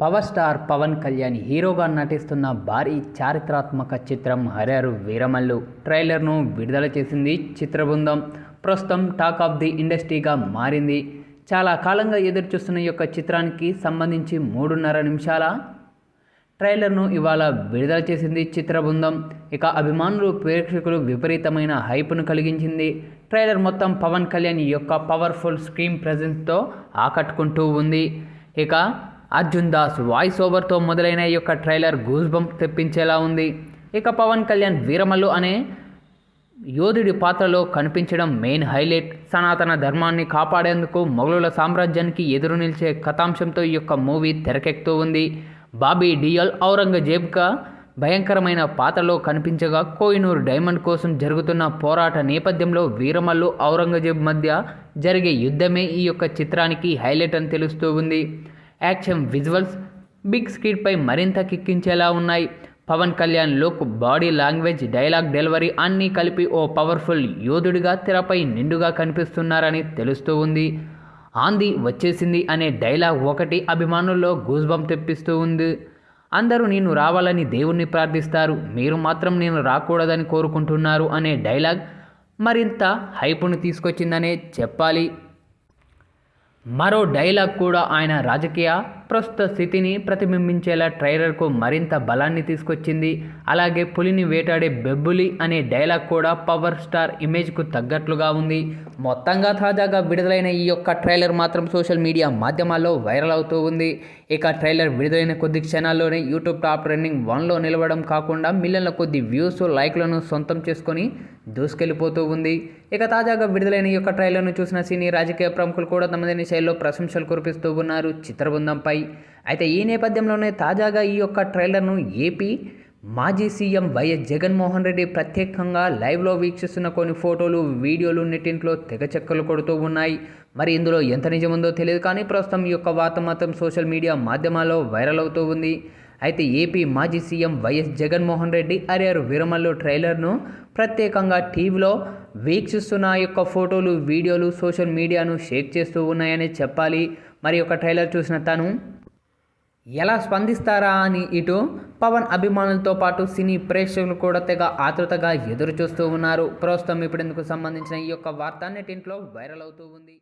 Power star Pawan Kalyan హీరోగా నటిస్తున్న భారీ చారిత్రాత్మక చిత్రం హరరు వీరమల్లు. ట్రైలర్ను విడుదల చేసింది చిత్రబృందం. ప్రస్తుతం టాక్ ఆఫ్ ది ఇండస్ట్రీగా మారింది. చాలా కాలంగా ఎదురుచూస్తున్న ఈ యొక్క చిత్రానికి సంబంధించి మూడున్నర నిమిషాల ట్రైలర్ను ఇవాళ విడుదల చేసింది చిత్రబృందం. ఇక అభిమానులు ప్రేక్షకులు విపరీతమైన హైప్ను కలిగించింది. ట్రైలర్ మొత్తం పవన్ కళ్యాణ్ యొక్క పవర్ఫుల్ స్క్రీన్ ప్రజెన్స్తో ఆకట్టుకుంటూ ఉంది. ఇక అర్జున్ దాస్ వాయిస్ ఓవర్తో మొదలైన ఈ యొక్క ట్రైలర్ గూస్ బంప్ తెప్పించేలా ఉంది. ఇక పవన్ కళ్యాణ్ వీరమల్లు అనే యోధుడి పాత్రలో కనిపించడం మెయిన్ హైలైట్ సనాతన ధర్మాన్ని కాపాడేందుకు మొఘలుల సామ్రాజ్యానికి ఎదురు నిలిచే కథాంశంతో ఈ యొక్క మూవీ తెరకెక్కుతూ ఉంది. బాబీ డియల్ ఔరంగజేబ్గా భయంకరమైన పాత్రలో కనిపించగా కోహినూర్ డైమండ్ కోసం జరుగుతున్న పోరాట నేపథ్యంలో వీరమల్లు ఔరంగజేబ్ మధ్య జరిగే యుద్ధమే ఈ యొక్క చిత్రానికి హైలైట్ అని తెలుస్తూ ఉంది. యాక్షన్ విజువల్స్ బిగ్ స్క్రీన్పై మరింత కిక్కించేలా ఉన్నాయి. Pawan Kalyan look body language dialogue delivery అన్నీ కలిపి ఓ పవర్ఫుల్ యోధుడిగా తెరపై నిండుగా కనిపిస్తున్నారని తెలుస్తూ ఉంది. ఆంది వచ్చేసింది అనే డైలాగ్ ఒకటి అభిమానుల్లో గూజ్బం తెప్పిస్తూ ఉంది. అందరూ నేను రావాలని దేవుణ్ణి ప్రార్థిస్తారు మీరు మాత్రం నేను రాకూడదని కోరుకుంటున్నారు అనే డైలాగ్ మరింత హైపును తీసుకొచ్చిందనే చెప్పాలి. మరో డైలాగ్ కూడా ఆయన రాజకీయ ప్రస్తుత స్థితిని ప్రతిబింబించేలా ట్రైలర్కు మరింత బలాన్ని తీసుకొచ్చింది. అలాగే పులిని వేటాడే బెబ్బులి అనే డైలాగ్ కూడా పవర్ స్టార్ ఇమేజ్కు తగ్గట్లుగా ఉంది. మొత్తంగా తాజాగా విడుదలైన ఈ యొక్క ట్రైలర్ మాత్రం సోషల్ మీడియా మాధ్యమాల్లో వైరల్ అవుతూ ఉంది. ఇక ట్రైలర్ విడుదలైన కొద్ది క్షణాల్లోనే యూట్యూబ్ టాప్ ట్రెండింగ్ వన్లో నిలవడం కాకుండా మిలియన్ల కొద్ది వ్యూస్ లైక్లను సొంతం చేసుకొని దూసుకెళ్ళిపోతూ ఉంది. ఇక తాజాగా విడుదలైన ఈ యొక్క ట్రైలర్ను చూసిన సినీ రాజకీయ ప్రముఖులు కూడా తమదైన శైలిలో ప్రశంసలు కురిపిస్తూ ఉన్నారు. చిత్రబృందంపై అయితే ఈ నేపథ్యంలోనే తాజాగా ఈ యొక్క ట్రైలర్ను ఏపీ మాజీ సీఎం వైఎస్ జగన్మోహన్ రెడ్డి ప్రత్యేకంగా లైవ్లో వీక్షిస్తున్న కొన్ని ఫోటోలు వీడియోలు నెట్టింట్లో తెగచెక్కలు కొడుతూ ఉన్నాయి. మరి ఇందులో ఎంత నిజముందో తెలియదు కానీ ప్రస్తుతం ఈ యొక్క వార్త మాత్రం సోషల్ మీడియా మాధ్యమాల్లో వైరల్ అవుతూ ఉంది. అయితే ఏపీ మాజీ సీఎం వైఎస్ జగన్మోహన్ రెడ్డి అరియర్ విరమల్లు ట్రైలర్ను ప్రత్యేకంగా టీవీలో వీక్షిస్తున్న యొక్క ఫోటోలు వీడియోలు సోషల్ మీడియాను షేక్ చేస్తూ ఉన్నాయని చెప్పాలి. మరి యొక్క ట్రైలర్ చూసిన తను ఎలా స్పందిస్తారా అని ఇటు పవన్ అభిమానులతో పాటు సినీ ప్రేక్షకులు కూడా తెగ ఆతృతగా ఎదురు చూస్తూ ఉన్నారు. ప్రస్తుతం ఇప్పుడు ఇందుకు సంబంధించిన ఈ యొక్క వార్త నెట్టింట్లో వైరల్ అవుతూ ఉంది.